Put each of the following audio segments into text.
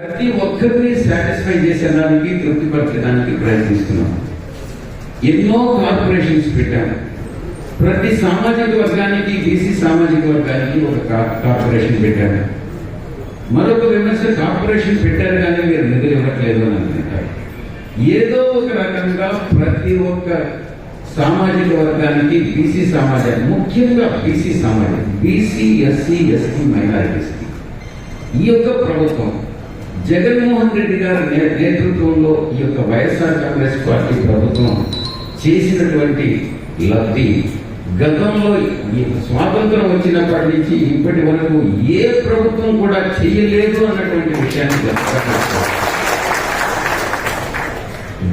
ప్రతి ఒక్కరిని సాటిస్ఫై చేసేదానికి తృప్తిపరచడానికి ప్రయత్నిస్తున్నాం. ఎన్నో కార్పొరేషన్స్ పెట్టాము. ప్రతి సామాజిక వర్గానికి బీసీ సామాజిక వర్గానికి ఒక కార్పొరేషన్ పెట్టాము. మరొక విమర్శ కార్పొరేషన్ పెట్టారు కానీ మీరు నిధులు ఇవ్వట్లేదు అని అనుకుంటారు ఏదో ఒక రకంగా ప్రతి ఒక్క సామాజిక వర్గానికి బీసీ సమాజానికి ముఖ్యంగా బీసీ సమాజం బీసీ ఎస్సీ ఎస్టీ మైనారిటీస్కి ఈ యొక్క ప్రభుత్వం జగన్మోహన్ రెడ్డి గారి నేతృత్వంలో ఈ యొక్క వైఎస్ఆర్ కాంగ్రెస్ పార్టీ ప్రభుత్వం చేసినటువంటి లబ్ధి గతంలో ఈ స్వాతంత్రం వచ్చినప్పటి నుంచి ఇప్పటి వరకు ఏ ప్రభుత్వం కూడా చేయలేదు అన్నటువంటి విషయాన్ని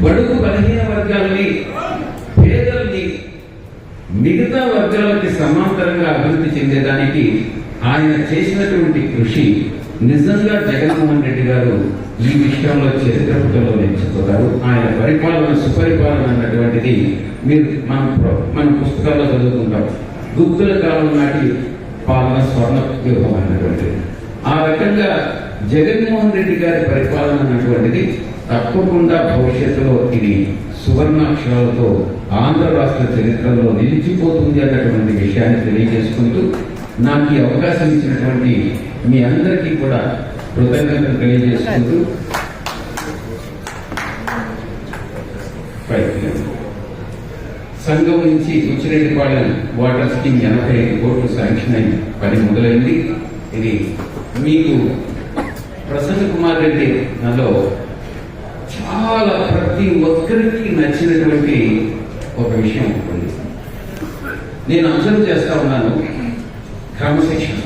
బడుగు బలహీన వర్గాల్ని పేదల్ని మిగతా వర్గాలకి సమాంతరంగా అభివృద్ధి చెందేదానికి ఆయన చేసినటువంటి కృషి నిజంగా జగన్మోహన్ రెడ్డి గారు ఈ విషయంలో చరిత్ర పుటలో నిలిచిపోతారు ఆయన పరిపాలన సుపరిపాలన అన్నటువంటిది మీరు మన మన పుస్తకాల్లో చదువుకుంటాం గుప్తుల కాలం నాటి పాలన స్వర్ణ వ్యూహం అన్నటువంటిది. ఆ రకంగా జగన్మోహన్ రెడ్డి గారి పరిపాలన అన్నటువంటిది తప్పకుండా భవిష్యత్తులో ఇది సువర్ణాక్షరాలతో ఆంధ్ర రాష్ట్ర చరిత్రలో నిలిచిపోతుంది అన్నటువంటి విషయాన్ని తెలియజేసుకుంటూ నాకు ఈ అవకాశం ఇచ్చినటువంటి మీ అందరికీ కూడా కృతజ్ఞతలు తెలియజేసుకుంటూ ప్రయత్నం సంఘం నుంచి ఉచ్చిరెడ్డిపాళెం వాటర్ స్కీమ్ ఎనభై ఐదు కోట్లు శాంక్షన్ అయి పని మొదలైంది. ఇది మీకు ప్రసన్న కుమార్ రెడ్డి నాలో చాలా ప్రతి ఒక్కరికి నచ్చినటువంటి ఒక విషయం ఉంది. నేను అంశం చేస్తా ఉన్నాను. క్రమశిక్షణ.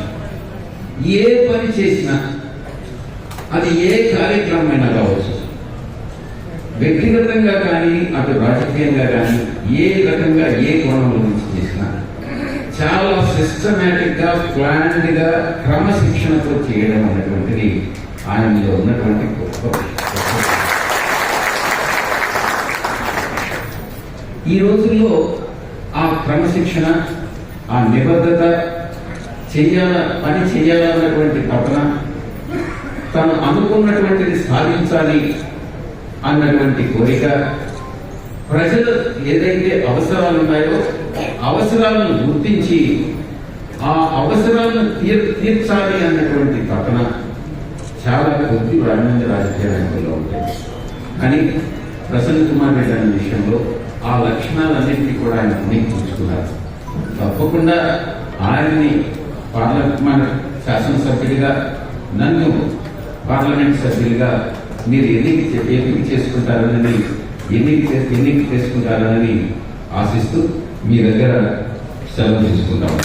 ఏ పని చేసినా అది ఏ కార్యక్రమమైనా కావచ్చు. వ్యక్తిగతంగా కానీ అటు రాజకీయంగా కానీ ఏ రకంగా ఏ కోణంలో నుంచి చేసినా చాలా సిస్టమేటిక్గా ప్లాన్డ్గా క్రమశిక్షణతో చేయడం అనేటువంటిది ఆయనలో ఉన్నటువంటి గొప్ప ఈ రోజుల్లో ఆ క్రమశిక్షణ ఆ నిబద్ధత చెయ్యాల పని చేయాలన్నటువంటి తపన తను అనుకున్నటువంటిది సాధించాలి అన్నటువంటి కోరిక ప్రజలు ఏదైతే అవసరాలు ఉన్నాయో అవసరాలను గుర్తించి ఆ అవసరాలను తీర్ తీర్చాలి అన్నటువంటి తపన చాలా కొద్ది రాజమండ్రి రాజకీయ నాయకుల్లో ఉంటాయి కానీ ప్రసన్న కుమార్ రెడ్డి అనే విషయంలో ఆ లక్షణాలన్నింటినీ కూడా ఆయన పుణ్యకించుకున్నారు తప్పకుండా ఆయన్ని పార్లమెంట్ శాసనసభ్యుడిగా నన్ను పార్లమెంట్ సభ్యుడిగా మీరు ఎన్నిక ఎన్నిక చేసుకుంటారని ఎన్నిక ఎన్నిక చేసుకుంటారని ఆశిస్తూ మీ దగ్గర సెలవు తీసుకుంటాం.